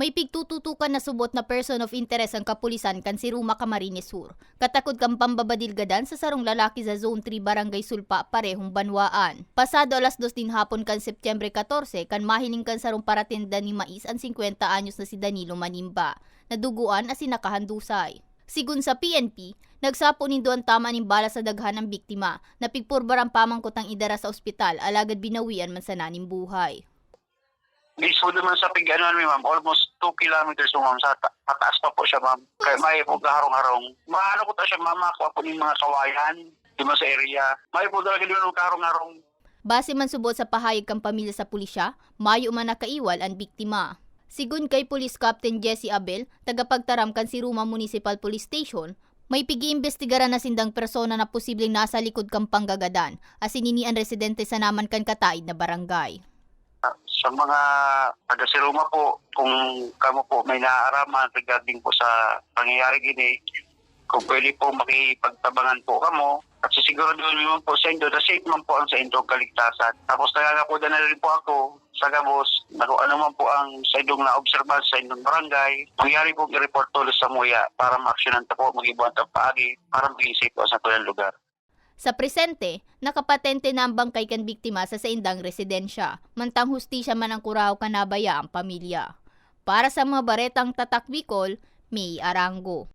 May pigtututukan na subot na person of interest ang kapulisan kan si Ruma Camarines Sur. Katakod kang pambabadilgadan sa sarong lalaki sa Zone 3 Barangay Sulpa parehong banwaan. Pasado alas 2 din hapon kan Setyembre 14 kan mahiling kan sarong paratinda ni Mais ang 50 anyos na si Danilo Manimba. Naduguan as sinakahandusay. Sigun sa PNP, nagsapo nindo ang tama ning bala sa daghan ng biktima na pigpurbarang pamangkot ang idara sa ospital alagad binawian man sa naning buhay. Mismo naman sa pig-ano namin, ma'am, almost 2 kilometers po, ma'am. Sa ta- pataas pa po siya, ma'am. Kaya may po kaharong-harong. Maano ko ta siya, ma'am, makuha po ng mga kawayan. Di sa area. May po talaga din ng kaharong-harong. Base man subot sa pahayag kang pamilya sa pulisya, mayo man nakaiwal ang biktima. Sigun kay Police Captain Jesse Abel, tagapagtaram kan si Ruma Municipal Police Station, may pigi-imbestigaran na sindang persona na posibleng nasa likod kang panggagadan, asinini ang residente sa naman kan kataid na barangay. Sa mga taga-siruma po, kung kamo po may naaaraman regarding po sa pangyayari gini, kung pwede po makipagtabangan po kamo, at sisiguraduhin naman po sa inyo na safe man po ang sa inyong kaligtasan. Tapos nagagakuda na rin po ako sa gabos, na kung ano man po ang sa inyong na-obserban sa inyong barangay, mangyari po i-report tulos sa muya para ma-actionan ta po, mag-ibuhan ta paagi, para maging safe po sa tulang lugar. Sa presente, nakapatente na ang bangkay kan biktima sa saindang residensya, mantang hustisya man ang kuraw kanabaya ang pamilya. Para sa mga baretang tatak Bicol, May Arango.